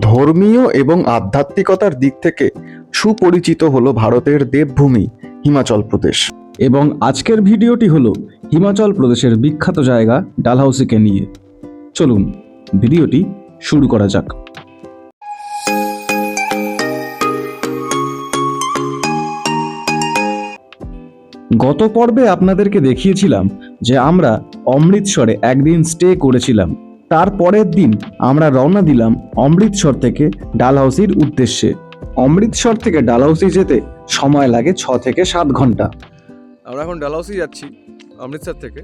ধর্মীয় এবং আধ্যাত্মিকতার দিক থেকে সুপরিচিত হলো ভারতের দেবভূমি হিমাচল প্রদেশ। এবং আজকের ভিডিওটি হলো হিমাচল প্রদেশের বিখ্যাত জায়গা ডালহাউসিকে নিয়ে। চলুন, ভিডিওটি শুরু করা যাক। গত পর্বে আপনাদেরকে দেখিয়েছিলাম যে আমরা অমৃতসরে একদিন স্টে করেছিলাম। তার পরের দিন আমরা রওনা দিলাম অমৃতসর থেকে ডালহাউসির উদ্দেশ্যে। অমৃতসর থেকে ডালহাউসি যেতে সময় লাগে ছ থেকে সাত ঘণ্টা। আমরা এখন ডালহাউসি যাচ্ছি অমৃতসর থেকে।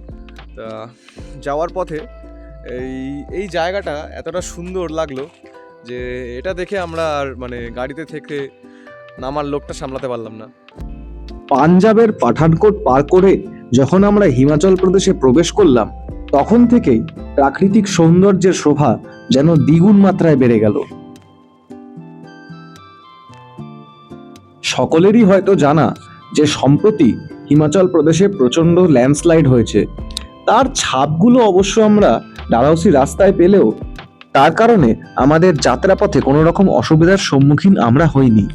তা যাওয়ার পথে এই এই জায়গাটা এতটা সুন্দর লাগল যে এটা দেখে আমরা আর মানে গাড়িতে থেকে নামার লোকটা সামলাতে পারলাম না। পাঞ্জাবের পাঠানকোট পার করে যখন আমরা হিমাচল প্রদেশে প্রবেশ করলাম তখন থেকেই প্রাকৃতিক সৌন্দর্যের শোভা যেন দ্বিগুণ মাত্রায় বেড়ে গেল। সকলেরই হয়তো জানা যে সম্প্রতি হিমাচল প্রদেশে প্রচণ্ড ল্যান্ডস্লাইড হয়েছে। তার ছাপগুলো অবশ্য আমরা ডালাউসি রাস্তায় পেলেও তার কারণে আমাদের যাত্রাপথে কোনো রকম অসুবিধার সম্মুখীন আমরা হইনি।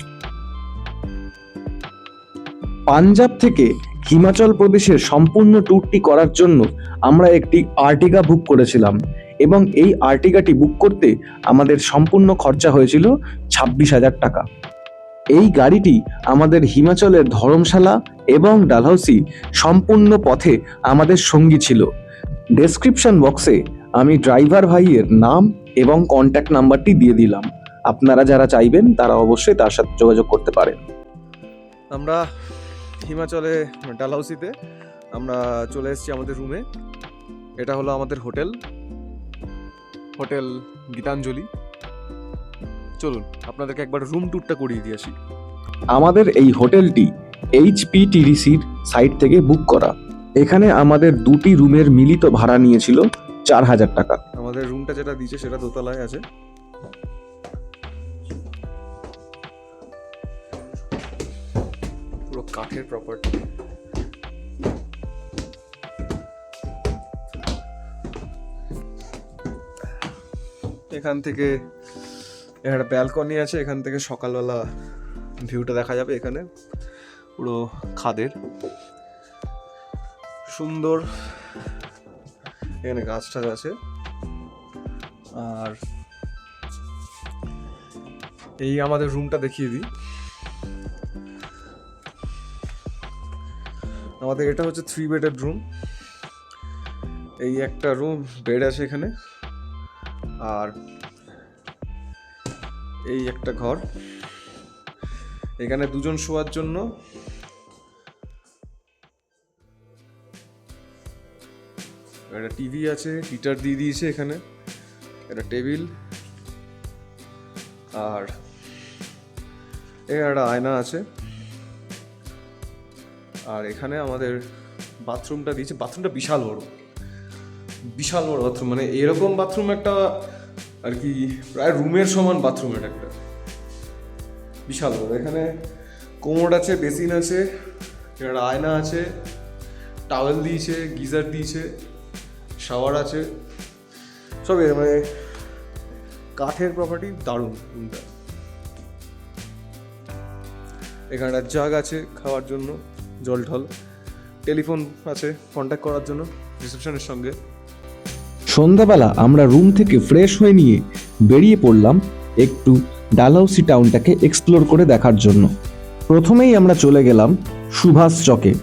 পাঞ্জাব থেকে হিমাচল প্রদেশের সম্পূর্ণ ট্যুরটি করার জন্য আমরা একটি আর্টিকা বুক করেছিলাম এবং এই আর্টিকাটি বুক করতে আমাদের সম্পূর্ণ খরচা হয়েছিল ছাব্বিশ হাজার টাকা। এই গাড়িটি আমাদের হিমাচলের ধর্মশালা এবং ডালহৌসি সম্পূর্ণ পথে আমাদের সঙ্গী ছিল। ডেসক্রিপশন বক্সে আমি ড্রাইভার ভাইয়ের নাম এবং কন্ট্যাক্ট নাম্বারটি দিয়ে দিলাম। আপনারা যারা চাইবেন তারা অবশ্যই তার সাথে যোগাযোগ করতে পারেন। আমরা হিমাচলে ডালহাউসিতে আমরা চলে এসেছি আমাদের রুমে এটা হলো আমাদের হোটেল। হোটেল গীতাঞ্জলি। চলুন আপনাদেরকে একবার রুম ট্যুরটা করিয়ে দিয়ে আসি। আমাদের এই হোটেলটি এইচপিটিডিসির সাইট থেকে বুক করা। এখানে আমাদের দুটি রুমের মিলিত ভাড়া নিয়েছিল চার হাজার টাকা। আমাদের রুমটা যেটা দিয়েছে সেটা দোতলায় আছে। কাঠের প্রপার্টি এখান থেকে একটা ব্যালকনি আছে, এখান থেকে সকালবেলা ভিউটা দেখা যাবে এখানে, পুরো খাদের। সুন্দর এখানে গাছ টাছ আছে। আর এই আমাদের রুমটা দেখিয়ে দিই। আমাদের এটা হচ্ছে থ্রি বেডেড রুম এই একটা রুম বেড আছে এখানে। আর এই একটা ঘর। এখানে দুজন শোয়ার জন্য। একটা টিভি আছে হিটার দিয়ে দিয়েছে এখানে। একটা টেবিল আর এখানে একটা আয়না আছে। আর এখানে আমাদের বাথরুমটা দিয়েছে, বাথরুমটা বিশাল বড়। বিশাল বড় বাথরুম মানে এরকম বাথরুম একটা আর কি, প্রায় রুমের সমান বাথরুম এটা একটা। বিশাল বড়। এখানে কোমোড আছে, বেসিন আছে একটা আয়না আছে টাওয়েল দিয়েছে, গিজার দিয়েছে শাওয়ার আছে। সব মানে কাঠের প্রপার্টি দারুণ রুমটা এখানে জাগ আছে খাওয়ার জন্য। জল ঢল। টেলিফোন আছে কন্ট্যাক্ট করার জন্য রিসেপশনের সঙ্গে। সন্ধ্যাবেলা আমরা রুম থেকে ফ্রেশ হয়ে নিয়ে বেরিয়ে পড়লাম একটু ডালহাউসি টাউনটাকে এক্সপ্লোর করে দেখার জন্য। প্রথমেই আমরা চলে গেলাম সুভাষ চকে।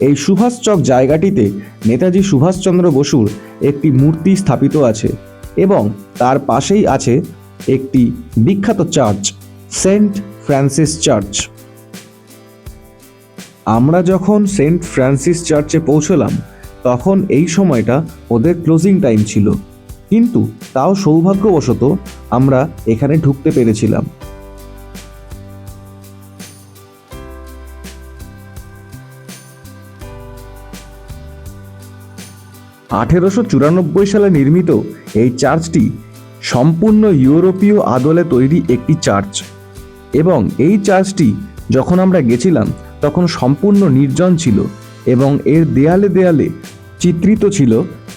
এই সুভাষ চক জায়গাটিতে নেতাজি সুভাষচন্দ্র বসুর একটি মূর্তি স্থাপিত আছে এবং তার পাশেই আছে একটি বিখ্যাত চার্চ সেন্ট ফ্রান্সিস চার্চ আমরা যখন সেন্ট ফ্রান্সিস চার্চে পৌঁছলাম, তখন এই সময়টা ওদের ক্লোজিং টাইম ছিল। কিন্তু তাও সৌভাগ্যবশত আমরা এখানে ঢুকতে পেরেছিলাম। আঠেরোশো চুরানব্বই সালে নির্মিত এই চার্চটি সম্পূর্ণ ইউরোপীয় আদলে তৈরি একটি চার্চ। এবং এই চার্চটি যখন আমরা গেছিলাম তখন সম্পূর্ণ নির্জন ছিল এবং এর দেয়ালে দেয়ালে চিত্রিত ছিল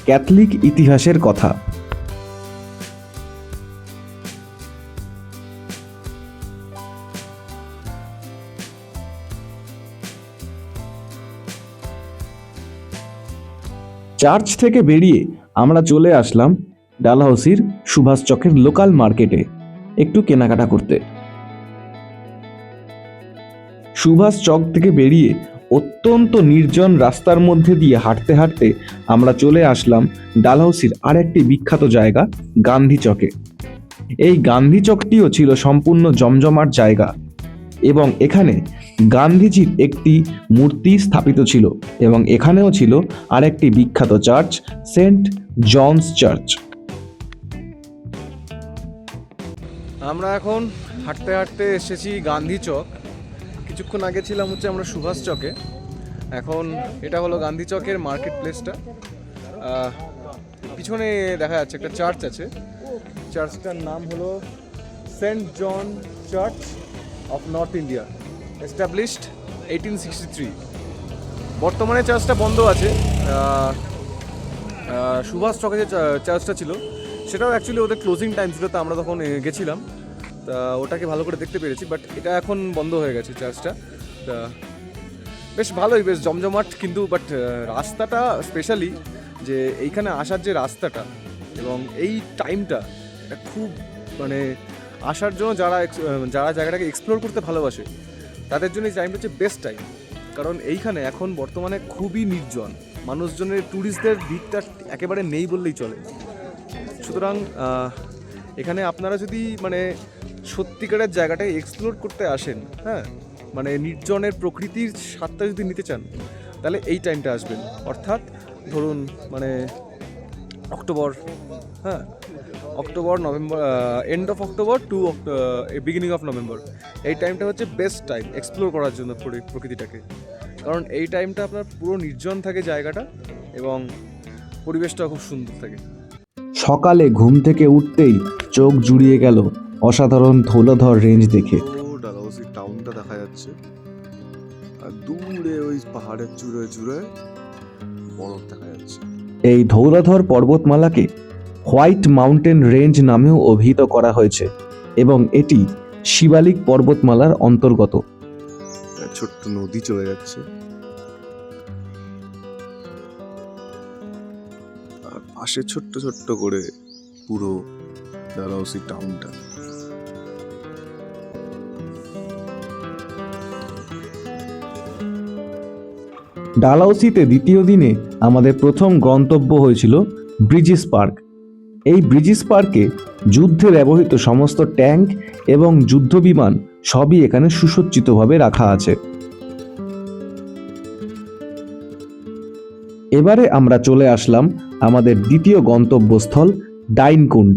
ক্যাথলিক ইতিহাসের কথা। চার্চ থেকে বেরিয়ে আমরা চলে আসলাম ডালহাউসির সুভাষ চকের লোকাল মার্কেটে, একটু কেনাকাটা করতে। সুভাষ চক থেকে বেরিয়ে অত্যন্ত নির্জন রাস্তার মধ্যে দিয়ে হাঁটতে হাঁটতে আমরা চলে আসলাম ডালহাউসির আরেকটি বিখ্যাত জায়গা, গান্ধী চকে। এই গান্ধী চকটিও ছিল সম্পূর্ণ জমজমাট জায়গা এবং এখানে গান্ধীজির একটি মূর্তি স্থাপিত ছিল এবং এখানেও ছিল আরেকটি বিখ্যাত চার্চ, সেন্ট জনস চার্চ। আমরা এখন হাঁটতে হাঁটতে এসেছি গান্ধী চক। কিছুক্ষণ আগে ছিলাম হচ্ছে আমরা সুভাষ চকে। এখন এটা হলো গান্ধী চকের মার্কেট প্লেসটা পিছনে দেখা যাচ্ছে একটা চার্চ আছে। চার্চটার নাম হলো Saint John church of North India, established eighteen sixty three. বর্তমানে চার্চটা বন্ধ আছে। সুভাষ চকে যে চার্চটা ছিল, সেটাও অ্যাকচুয়ালি ওদের ক্লোজিং টাইম ছিল, তো আমরা তখন গেছিলাম। তা ওটাকে ভালো করে দেখতে পেরেছি বাট এটা এখন বন্ধ হয়ে গেছে চার্চটা তা, বেশ ভালোই, বেশ জমজমাট কিন্তু বাট রাস্তাটা স্পেশালি যে এইখানে আসার যে রাস্তাটা এবং এই টাইমটা এটা খুব মানে আসার জন্য যারা যারা জায়গাটাকে এক্সপ্লোর করতে ভালোবাসে, তাদের জন্য এই টাইমটা হচ্ছে বেস্ট টাইম কারণ এইখানে এখন বর্তমানে খুবই নির্জন, মানুষজনের ট্যুরিস্টদের ভিড়টা একেবারে নেই বললেই চলে। সুতরাং এখানে আপনারা যদি মানে সত্যিকারের জায়গাটাকে এক্সপ্লোর করতে আসেন হ্যাঁ? মানে নির্জনের প্রকৃতির স্বাদটা যদি নিতে চান, তাহলে এই টাইমটা আসবেন। অর্থাৎ ধরুন মানে অক্টোবর হ্যাঁ? October, November end of October to beginning of November. এই টাইমটা হচ্ছে বেস্ট টাইম এক্সপ্লোর করার জন্য প্রকৃতিটাকে। কারণ এই টাইমটা আপনার পুরো নির্জন থাকে জায়গাটা এবং পরিবেশটাও খুব সুন্দর থাকে। সকালে ঘুম থেকে উঠতেই চোখ জুড়িয়ে গেল অসাধারণ ধৌলাধর রেঞ্জ দেখে। টাউনটা দেখা যাচ্ছে। আর দূরে ওই পাহাড়ের বরফ দেখা যাচ্ছে। এই ধৌলাধর পর্বতমালাকে হোয়াইট মাউন্টেন রেঞ্জ নামেও অভিহিত করা হয়েছে এবং এটি শিবালিক পর্বতমালার অন্তর্গত। ছোট্ট নদী চলে যাচ্ছে। আর পাশে ছোট্ট ছোট্ট করে পুরো ডালহৌসি টাউনটা ডালাউসিতে দ্বিতীয় দিনে আমাদের প্রথম গন্তব্য হয়েছিল ব্রিজিস পার্ক। এই ব্রিজিস পার্কে যুদ্ধে ব্যবহৃত সমস্ত ট্যাঙ্ক এবং যুদ্ধবিমান সবই এখানে সুসজ্জিতভাবে রাখা আছে। এবারে আমরা চলে আসলাম আমাদের দ্বিতীয় গন্তব্যস্থল ডাইনকুণ্ড।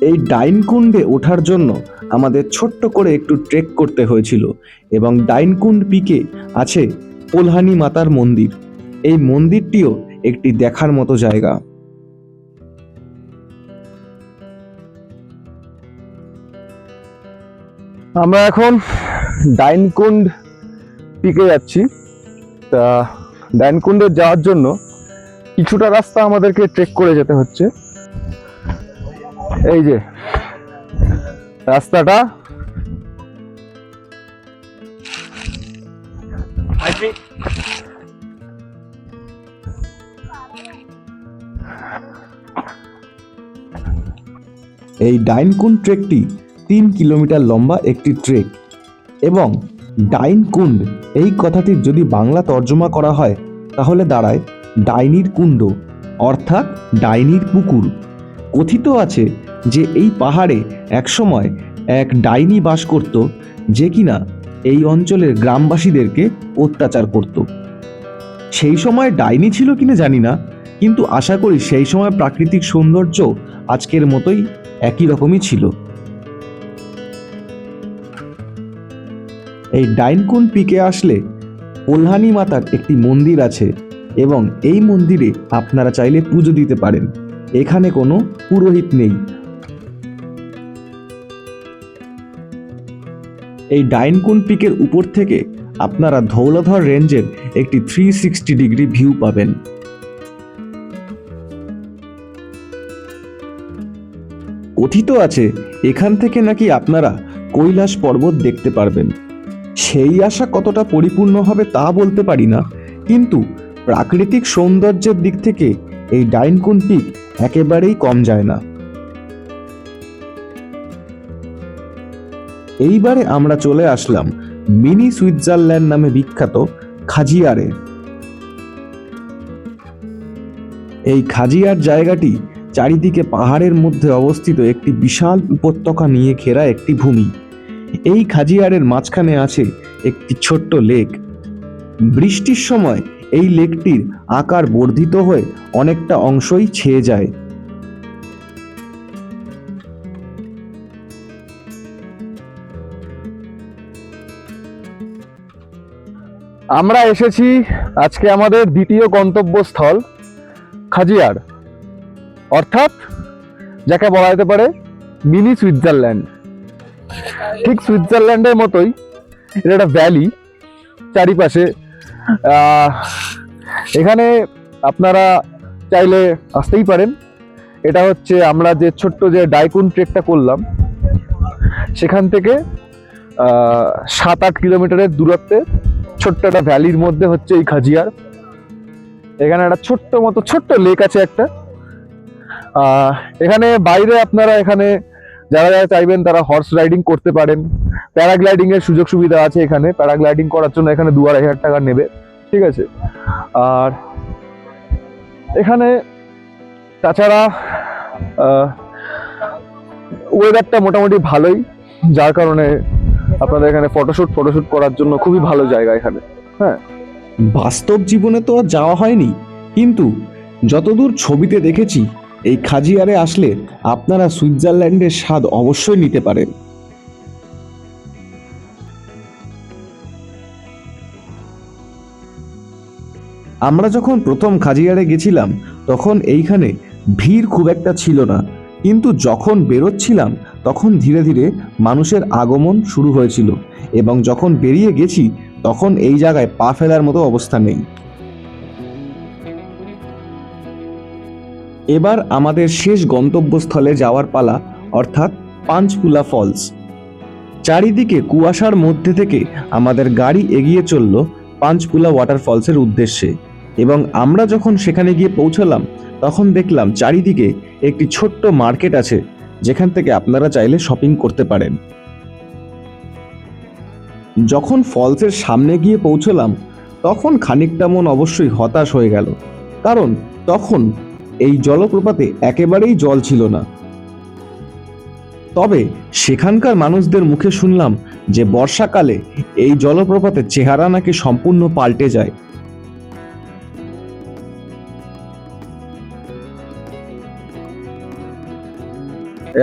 এই ডাইনকুন্ডে ওঠার জন্য আমাদের ছোট্ট করে একটু ট্রেক করতে হয়েছিল এবং ডাইনকুণ্ড পিকে আছে পোলহানি মাতার মন্দির। এই মন্দিরটিও একটি দেখার মতো জায়গা। আমরা এখন ডাইনকুন্ড পিকে যাচ্ছি। তা ডাইনকুন্ডে যাওয়ার জন্য কিছুটা রাস্তা আমাদেরকে ট্রেক করে যেতে হচ্ছে। এই যে, রাস্তাটা এই ডাইনকুন্ড ট্রেকটি তিন কিলোমিটার লম্বা একটি ট্রেক এবং ডাইনকুন্ড, এই কথাটির যদি বাংলা তর্জমা করা হয়, তাহলে দাঁড়ায় ডাইনির কুণ্ড, অর্থাৎ ডাইনির পুকুর। কথিত আছে যে এই পাহাড়ে একসময় এক ডাইনি বাস করত, যে কিনা এই অঞ্চলের গ্রামবাসীদেরকে অত্যাচার করত। সেই সময় ডাইনি ছিল কিনা জানি না, কিন্তু আশা করি সেই সময় প্রাকৃতিক সৌন্দর্য আজকের মতোই একই রকমই ছিল। এই ডাইনকুন পিকে আসলে পোলহানি মাতার একটি মন্দির আছে এবং এই মন্দিরে আপনারা চাইলে পুজো দিতে পারেন। এখানে কোনো পুরোহিত নেই। এই ডাইনকুন পিকের উপর থেকে আপনারা ধৌলাধর রেঞ্জের একটি থ্রি সিক্সটি ডিগ্রি ভিউ পাবেন। কথিত আছে, এখান থেকে নাকি আপনারা কৈলাস পর্বত দেখতে পারবেন। সেই আশা কতটা পরিপূর্ণ হবে তা বলতে পারি না, কিন্তু প্রাকৃতিক সৌন্দর্যের দিক থেকে এই ডাইনকুন পিক একেবারেই কম যায় না। এইবারে আমরা চলে আসলাম মিনি সুইজারল্যান্ড নামে বিখ্যাত খাজিয়ারে। এই খাজিয়ার জায়গাটি চারিদিকে পাহাড়ের মধ্যে অবস্থিত একটি বিশাল উপত্যকা নিয়ে ঘেরা একটি ভূমি। এই খাজিয়ারের মাঝখানে আছে একটি ছোট্ট লেক। বৃষ্টির সময় এই লেকটির আকার বর্ধিত হয়ে অনেকটা অংশই ছেয়ে যায়। আমরা এসেছি আজকে আমাদের দ্বিতীয় গন্তব্যস্থল খাজিয়ার, অর্থাৎ যাকে বলা যেতে পারে মিনি সুইজারল্যান্ড। ঠিক সুইজারল্যান্ডের মতোই এটা একটা ভ্যালি চারিপাশে। এখানে আপনারা চাইলে আসতেই পারেন। এটা হচ্ছে আমরা যে ছোট্ট যে ডাইকুন ট্রেকটা করলাম, সেখান থেকে সাত আট কিলোমিটারের দূরত্বে ছোট্ট একটা ভ্যালির মধ্যে হচ্ছে এই খাজিয়ার। এখানে একটা ছোট্ট মতো ছোট্ট লেক আছে একটা। এখানে বাইরে আপনারা এখানে যারা যারা চাইবেন তারা হর্স রাইডিং করতে পারেন। প্যারাগ্লাইডিং এর সুযোগ সুবিধা আছে এখানে। প্যারাগ্লাইডিং করার জন্য এখানে দু আড়াই হাজার টাকা নেবে। ঠিক আছে? আর এখানে তাছাড়া ওয়েদারটা মোটামুটি ভালোই। যার কারণে আপনাদের এখানে ফটোশুট ফটোশুট করার জন্য খুবই ভালো জায়গা এখানে। হ্যাঁ। বাস্তব জীবনে তো আর যাওয়া হয়নি, কিন্তু যতদূর ছবিতে দেখেছি, এই খাজিয়ারে আসলে আপনারা সুইজারল্যান্ডের স্বাদ অবশ্যই নিতে পারেন। আমরা যখন প্রথম খাজিয়ারে গেছিলাম, তখন এইখানে ভিড় খুব একটা ছিল না, কিন্তু যখন বেরোচ্ছিলাম তখন ধীরে ধীরে মানুষের আগমন শুরু হয়েছিল এবং যখন বেরিয়ে গেছি, তখন এই জায়গায় পা ফেলার মতো অবস্থা নেই। এবার আমাদের শেষ গন্তব্যস্থলে যাওয়ার পালা, অর্থাৎ পাঞ্চকুলা ফলস। চারিদিকে কুয়াশার মধ্যে থেকে আমাদের গাড়ি এগিয়ে চলল পাঞ্চকুলা ওয়াটারফলসের উদ্দেশ্যে এবং আমরা যখন সেখানে গিয়ে পৌঁছলাম, তখন দেখলাম চারিদিকে একটি ছোট্ট মার্কেট আছে যেখান থেকে আপনারা চাইলে শপিং করতে পারেন। যখন ফলসের সামনে গিয়ে পৌঁছলাম, তখন খানিকটা মন অবশ্যই হতাশ হয়ে গেল। কারণ তখন এই জলপ্রপাতে একেবারেই জল ছিল না। তবে সেখানকার মানুষদের মুখে শুনলাম যে বর্ষাকালে এই জলপ্রপাতের চেহারা নাকি সম্পূর্ণ পাল্টে যায়।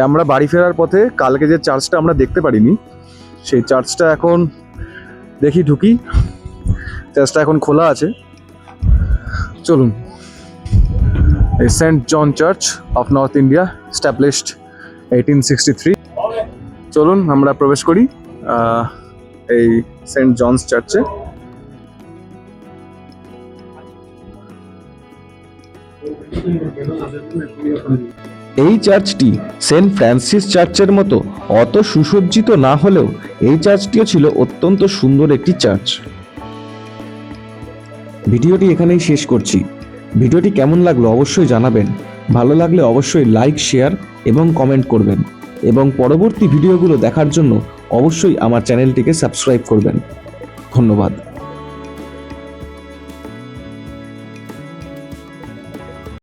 আমরা বাড়ি ফেরার পথে কালকে যে চার্চটা আমরা দেখতে পারিনি, সেই চার্চটা এখন দেখি ঢুকি। চার্চটা এখন খোলা আছে। চলুন। এই Saint John church of North India established eighteen sixty three. চলুন, আমরা প্রবেশ করি এই সেন্ট জনস চার্চে। এই চার্চটি সেন্ট ফ্রান্সিস চার্চের মতো অত সুসজ্জিত না হলেও এই চার্চটিও ছিল অত্যন্ত সুন্দর একটি চার্চ। ভিডিওটি এখানেই শেষ করছি। ভিডিওটি কেমন লাগল অবশ্যই জানাবেন। ভালো লাগলে অবশ্যই লাইক, শেয়ার এবং কমেন্ট করবেন। এবং পরবর্তী ভিডিওগুলো দেখার জন্য অবশ্যই আমার চ্যানেলটিকে সাবস্ক্রাইব করবেন। ধন্যবাদ।